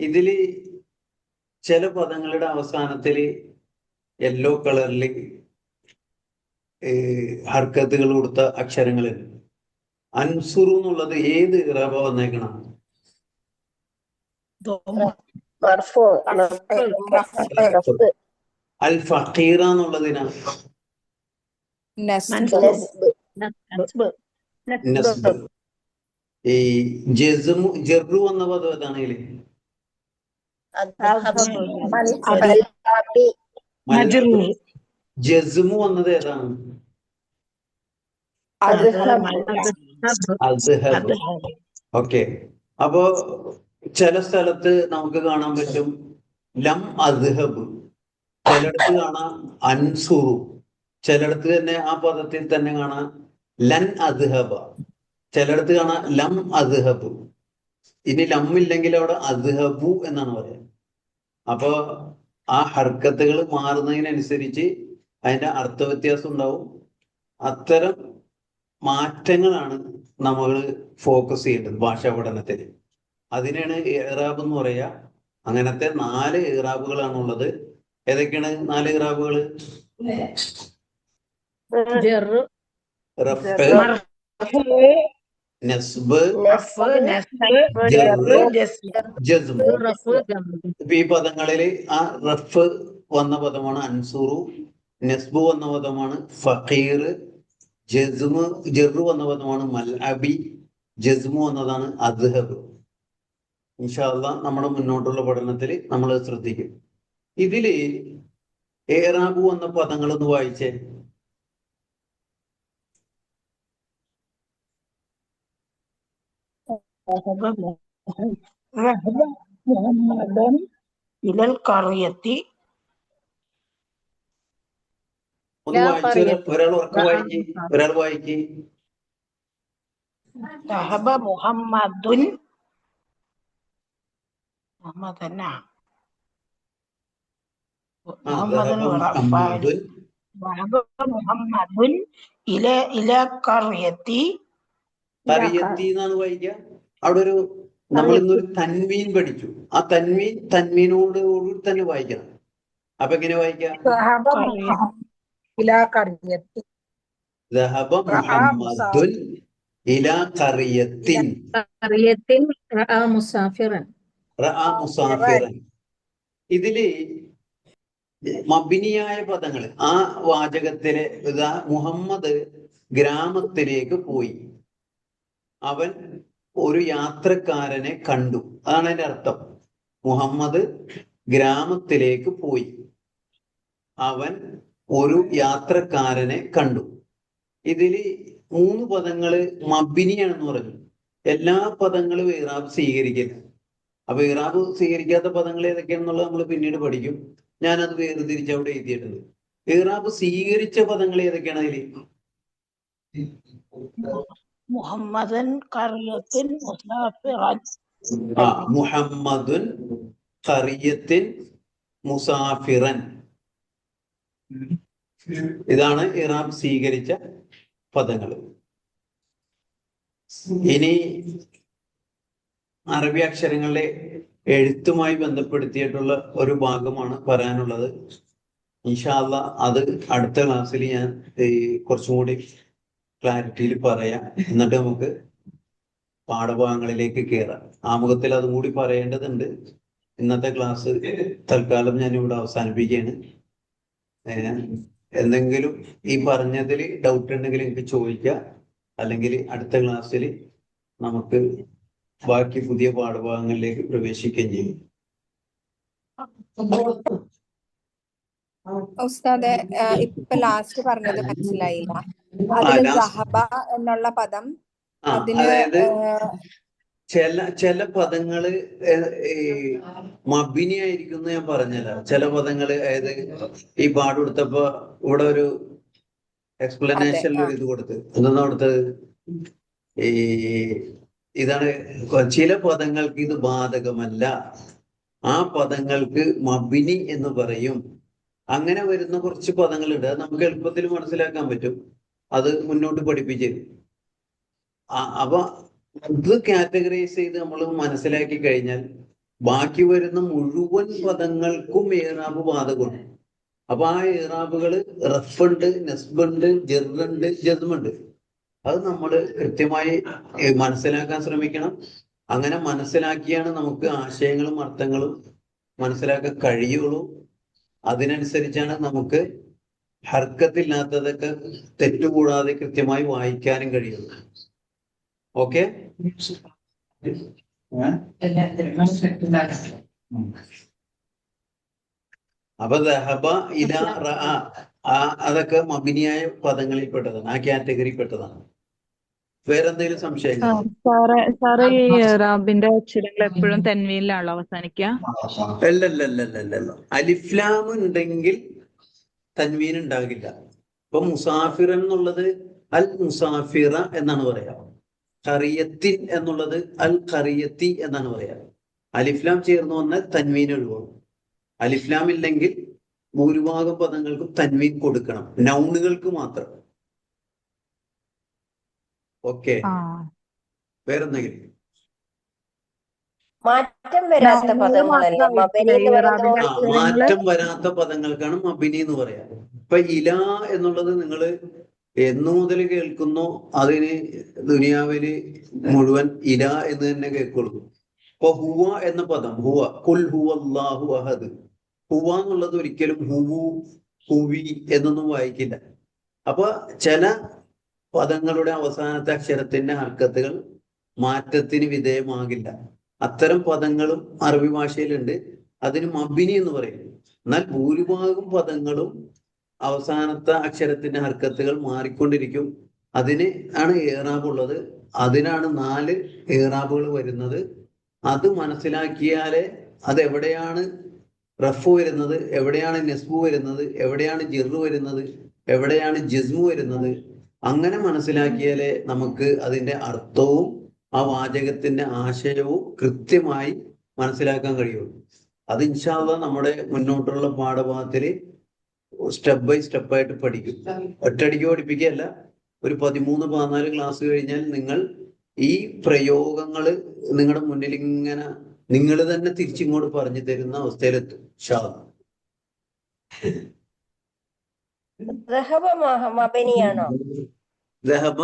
ഇതിൽ ചില പദങ്ങളുടെ അവസാനത്തിൽ യെല്ലോ കളറിൽ ഹർക്കത്തുകൾ കൊടുത്ത അക്ഷരങ്ങളുണ്ട് അൻസുറു എന്നുള്ളത് ഏത് ഇറാബ വന്നേക്കണം? അൽ ഫക്കീറ എന്നുള്ളതിനാ? ഈ ജസ്മു ജെറു എന്ന പദം ഏതാണെങ്കിൽ ജസ്മു വന്നത് ഏതാണ്? അസ്ഹബ് ഓക്കെ. അപ്പോ ചില സ്ഥലത്ത് നമുക്ക് കാണാൻ പറ്റും ലം അദ്ഹബ്. ചിലടത്ത് കാണാം അൻസുറു. ചിലടത്ത് തന്നെ ആ പദത്തിൽ തന്നെ കാണാം ലൻ അദ്ഹബ. ചിലടത്ത് കാണാം ലം അദ്ഹബ്. ഇനി ലമ്മില്ലെങ്കിൽ ഇല്ലെങ്കിൽ അവിടെ അദ്ഹബു എന്നാണ് പറയുക അപ്പോ ആ ഹർക്കത്തുകൾ മാറുന്നതിനനുസരിച്ച് അതിന്റെ അർത്ഥവ്യത്യാസം ഉണ്ടാവും. അത്തരം മാറ്റങ്ങളാണ് നമ്മൾ ഫോക്കസ് ചെയ്യേണ്ടത് ഭാഷാ പഠനത്തിൽ. അതിനാണ് ഇറാബ് എന്ന് പറയുക. അങ്ങനത്തെ നാല് ഇറാബുകളാണുള്ളത് ഏതൊക്കെയാണ് നാല് ഇറാബുകൾ റഫ് നസ്ബ് ഇപ്പൊ ഈ പദങ്ങളിൽ ആ റഫ് വന്ന പദമാണ് അൻസൂറു നസ്ബ് വന്ന പദമാണ് ഫഖീർ ജസ്മ് ജറു വന്ന പദമാണ് മൽഅബി ജസ്മു എന്നതാണ് അദ്ഹബ്. ഇൻഷാല്ല നമ്മുടെ മുന്നോട്ടുള്ള പഠനത്തിൽ നമ്മൾ ശ്രദ്ധിക്കും. ഇതിൽ ഏറാബു വന്ന കറിയത്തി ഒന്ന് വായിച്ചു. Tahaba Muhammadun Muhammadan Muhammadun ila ila karyati karyati nan അവിടെ ഒരു നമ്മൾ ഒരു തൻവീൻ പഠിച്ചു. ആ തൻവീൻ തന്മീനോട് കൂടി തന്നെ വായിക്കണം. അപ്പൊ എങ്ങനെ വായിക്കാം? ഇതിൽ മബിനിയായ പദങ്ങൾ ആ വാചകത്തിലെ മുഹമ്മദ് ഗ്രാമത്തിലേക്ക് പോയി. അവൻ ഒരു യാത്രക്കാരനെ കണ്ടു. അതാണ് അതിന്റെ അർത്ഥം. മുഹമ്മദ് ഗ്രാമത്തിലേക്ക് പോയി. അവൻ ഒരു യാത്രക്കാരനെ കണ്ടു. ഇതിൽ മൂന്ന് പദങ്ങൾ മബിനിയാണെന്ന് പറഞ്ഞു. എല്ലാ പദങ്ങളും ഇറാബ് സ്വീകരിക്കില്ല. അപ്പൊ ഇറാബ് സ്വീകരിക്കാത്ത പദങ്ങൾ ഏതൊക്കെയാണെന്നുള്ളത് നമ്മൾ പിന്നീട് പഠിക്കും. ഞാനത് വേർതിരിച്ച് അവിടെ എഴുതിയിട്ടുണ്ട്. ഇറാബ് സ്വീകരിച്ച പദങ്ങൾ ഏതൊക്കെയാണ് അതിൽ? മുഹമ്മദൻ കറിയത്തിൻ മുസാഫിറൻ ആ മുഹമ്മദുൻ കറിയത്തിൻ മുസാഫിറൻ. ഇതാണ് ഇറാം സ്വീകരിച്ച പദങ്ങൾ. ഇനി അറബി അക്ഷരങ്ങളെ എഴുത്തുമായി ബന്ധപ്പെടുത്തിയിട്ടുള്ള ഒരു ഭാഗമാണ് പറയാനുള്ളത്. ഇൻഷാല്ല അത് അടുത്ത ക്ലാസ്സിൽ ഞാൻ കുറച്ചും കൂടി ക്ലാരിറ്റിയിൽ പറയാം. എന്നിട്ട് നമുക്ക് പാഠഭാഗങ്ങളിലേക്ക് കയറാം ആമുഖത്തിൽ അതും കൂടി പറയേണ്ടതുണ്ട്. ഇന്നത്തെ ക്ലാസ് തൽക്കാലം ഞാൻ ഇവിടെ അവസാനിപ്പിക്കുകയാണ് എന്തെങ്കിലും ഈ പറഞ്ഞതിൽ ഡൗട്ട് ഉണ്ടെങ്കിൽ എനിക്ക് ചോദിക്കാം. അല്ലെങ്കിൽ അടുത്ത ക്ലാസ്സിൽ നമുക്ക് ബാക്കി പുതിയ പാഠഭാഗങ്ങളിലേക്ക് പ്രവേശിക്കുകയും ചെയ്യും. ഉസ്താദെ ഇപ്പൊ ലാസ്റ്റ് പറഞ്ഞത് മനസ്സിലായില്ല. സഹബ എന്നുള്ള പദം. അതിന് അതായത് ചില ചില പദങ്ങൾ ഈ മബിനി ആയിരിക്കും ഞാൻ പറഞ്ഞല്ല ചില പദങ്ങൾ അതായത് ഈ പാട് കൊടുത്തപ്പോ ഇവിടെ ഒരു എക്സ്പ്ലനേഷനിൽ ഒരു ഇത് കൊടുത്ത്. എന്താ കൊടുത്തത്? ഈ ഇതാണ് ചില പദങ്ങൾക്ക് ഇത് ബാധകമല്ല. ആ പദങ്ങൾക്ക് മബിനി എന്ന് പറയും. അങ്ങനെ വരുന്ന കുറച്ച് പദങ്ങളുണ്ട്. അത് നമുക്ക് എളുപ്പത്തിൽ മനസ്സിലാക്കാൻ പറ്റും. അത് മുന്നോട്ട് പഠിപ്പിച്ചു. അപ്പൊ അത് കാറ്റഗറൈസ് ചെയ്ത് നമ്മൾ മനസ്സിലാക്കി കഴിഞ്ഞാൽ ബാക്കി വരുന്ന മുഴുവൻ പദങ്ങൾക്കും ഏറാബ് ബാധകമാണ്. അപ്പൊ ആ ഏറാബുകൾ റഫുണ്ട് നെസ്ബുണ്ട് ജെറുണ്ട് ജസ്മുണ്ട്. അത് നമ്മൾ കൃത്യമായി മനസ്സിലാക്കാൻ ശ്രമിക്കണം. അങ്ങനെ മനസ്സിലാക്കിയാണ് നമുക്ക് ആശയങ്ങളും അർത്ഥങ്ങളും മനസ്സിലാക്കാൻ കഴിയുള്ളൂ. അതിനനുസരിച്ചാണ് നമുക്ക് ഹർക്കത്തില്ലാത്തതൊക്കെ തെറ്റുകൂടാതെ കൃത്യമായി വായിക്കാനും കഴിയുള്ളൂ ഓക്കെ? അപ്പൊ ദഹബ ഇല അതൊക്കെ മബിനിയായ പദങ്ങളിൽ പെട്ടതാണ് ആ കാറ്റഗറി പെട്ടതാണ് വേറെന്തെങ്കിലും സംശയം റാബിന്റെ അക്ഷരങ്ങൾ എപ്പോഴും തെൻവീനിലാണല്ലോ അവസാനിക്കുക? അല്ലല്ലല്ലല്ലല്ല അലിഫ്ലാം ഉണ്ടെങ്കിൽ തൻവീൻ ഉണ്ടാകില്ല. ഇപ്പൊ മുസാഫിർ എന്നുള്ളത് അൽ മുസാഫിറ എന്നാണ് പറയാ. കറിയത്തിൻ എന്നുള്ളത് അൽ കറിയത്തി എന്നാണ് പറയാ. അലിഫ്ലാം ചേർന്ന് വന്നാൽ തൻവീൻ ഒഴിവാകും. അലിഫ്ലാം ഇല്ലെങ്കിൽ ഭൂരിഭാഗം പദങ്ങൾക്കും തൻവീൻ കൊടുക്കണം. നൗണുകൾക്ക് മാത്രം. ഓക്കെ. വേറെന്തെങ്കിലും? മാറ്റം വരാത്ത പദങ്ങളല്ലേ? എന്ന് പറയുന്നത് ആ മാറ്റം വരാത്ത പദങ്ങൾക്കാണ് മബിനി എന്ന് പറയാ. ഇപ്പൊ ഇല എന്നുള്ളത് നിങ്ങൾ എന്നു മുതൽ കേൾക്കുന്നോ അതിന് ദുനിയാവിൽ മുഴുവൻ ഇല എന്ന് തന്നെ കേൾക്കുള്ളൂ. ഇപ്പൊ ഹുവ എന്ന പദം ഹുവ കുൽ ഹുവ അള്ളാഹു അഹദ്. ഹുവ എന്നുള്ളത് ഒരിക്കലും ഹുവു ഹുവി എന്നൊന്നും വായിക്കില്ല. അപ്പൊ ചില പദങ്ങളുടെ അവസാനത്തെ അക്ഷരത്തിന്റെ ഹർക്കത്തുകൾ മാറ്റത്തിന് വിധേയമാകില്ല. അത്തരം പദങ്ങളും അറബി ഭാഷയിലുണ്ട്. അതിന് മബിനി എന്ന് പറയും എന്നാൽ ഭൂരിഭാഗം പദങ്ങളും അവസാനത്തെ അക്ഷരത്തിന്റെ ഹർക്കത്തുകൾ മാറിക്കൊണ്ടിരിക്കും. അതിന് ആണ് ഏറാബ് ഉള്ളത്. അതിനാണ് നാല് ഏറാബുകൾ വരുന്നത്. അത് മനസ്സിലാക്കിയാലേ അത് എവിടെയാണ് റഫ് വരുന്നത് എവിടെയാണ് നെസ്ബു വരുന്നത് എവിടെയാണ് ജിറു വരുന്നത് എവിടെയാണ് ജിസ്മു വരുന്നത്? അങ്ങനെ മനസ്സിലാക്കിയാലേ നമുക്ക് അതിന്റെ അർത്ഥവും ആ വാചകത്തിന്റെ ആശയവും കൃത്യമായി മനസ്സിലാക്കാൻ കഴിയുള്ളൂ. അത് ഇൻഷാല്ല നമ്മുടെ മുന്നോട്ടുള്ള പാഠഭാഗത്തിൽ സ്റ്റെപ്പ് ബൈ സ്റ്റെപ്പ് ആയിട്ട് പഠിക്കും. ഒറ്റടിക്ക് പഠിപ്പിക്കുകയല്ല ഒരു പതിമൂന്ന് പതിനാല് ക്ലാസ് കഴിഞ്ഞാൽ നിങ്ങൾ ഈ പ്രയോഗങ്ങൾ നിങ്ങളുടെ മുന്നിൽ ഇങ്ങനെ നിങ്ങൾ തന്നെ തിരിച്ചിങ്ങോട്ട് പറഞ്ഞു തരുന്ന അവസ്ഥയിലെത്തും ദഹബ